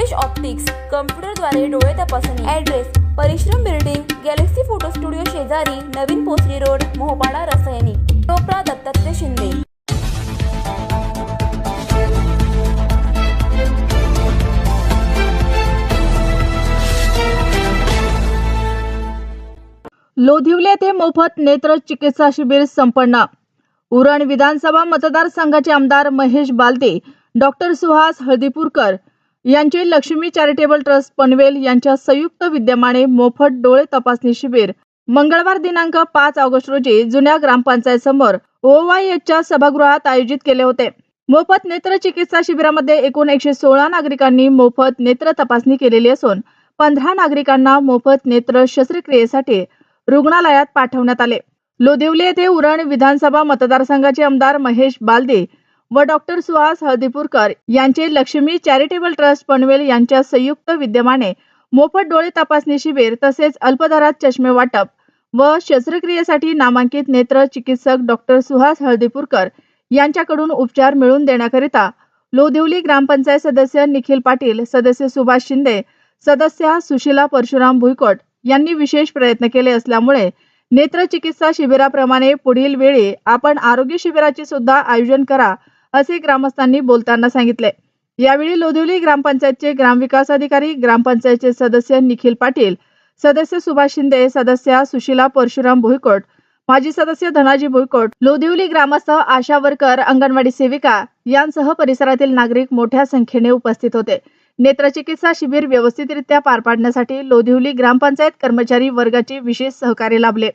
Alpesh optics कम्प्युटरद्वारे डोळे तपासणी. Address परिश्रम बिल्डिंग गॅलेक्सी फोटो स्टुडिओ शेजारी नवीन पोसरी रोड मोहपाडा रसायनी. टोपरा दत्तात्रय शिंदे. लोधिवले येथे मोफत नेत्र चिकित्सा शिबिर संपन्न. उरण विधानसभा मतदारसंघाचे आमदार महेश बालदे डॉक्टर सुहास हळदीपूरकर यांचे लक्ष्मी चॅरिटेबल ट्रस्ट पनवेल यांच्या संयुक्त विद्यमाने मोफत डोळे तपासणी शिबिर. मंगळवार दिनांक पाच ऑगस्ट रोजी जुन्या ग्रामपंचायत समोर ओवायच्या सभागृहात आयोजित केले होते. मोफत नेत्र चिकित्सा शिबिरामध्ये एकूण एकशे सोळा नागरिकांनी मोफत नेत्र तपासणी केलेली असून पंधरा नागरिकांना मोफत नेत्र शस्त्रक्रियेसाठी रुग्णालयात पाठवण्यात आले. लोदिवली येथे उरण विधानसभा मतदारसंघाचे आमदार महेश बालदे व डॉक्टर सुहास हळदीपूरकर यांचे लक्ष्मी चॅरिटेबल ट्रस्ट पनवेल यांच्या संयुक्त विद्यमाने मोफत डोळे तपासणी शिबिर तसेच अल्पदरात चष्मे वाटप व शस्त्रक्रियेसाठी नामांकित नेत्र चिकित्सक डॉक्टर सुहास हळदीपूरकर यांच्याकडून उपचार मिळवून देण्याकरिता लोधिवली ग्रामपंचायत सदस्य निखिल पाटील सदस्य सुभाष शिंदे सदस्या सुशिला परशुराम भुईकोट यांनी विशेष प्रयत्न केले असल्यामुळे नेत्र चिकित्सा शिबिराप्रमाणे पुढील वेळी आपण आरोग्य शिबिराचे सुद्धा आयोजन करा असे ग्रामस्थांनी बोलताना सांगितले. यावेळी लोधिवली ग्रामपंचायतचे ग्रामविकास अधिकारी ग्रामपंचायतचे सदस्य निखिल पाटील सदस्य सुभाष शिंदे सदस्या सुशिला परशुराम भुईकोट माजी सदस्य धनाजी भुईकोट लोधिवली ग्रामस्थ आशा वर्कर अंगणवाडी सेविका यांसह परिसरातील नागरिक मोठ्या संख्येने उपस्थित होते. नेत्रचिकित्सा शिबिर व्यवस्थितरित्या पार पाडण्यासाठी लोधिवली ग्रामपंचायत कर्मचारी वर्गाचे विशेष सहकार्य लाभले.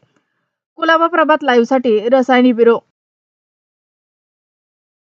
कुलाबा प्रभात लाईव्हसाठी रसायनी ब्युरो.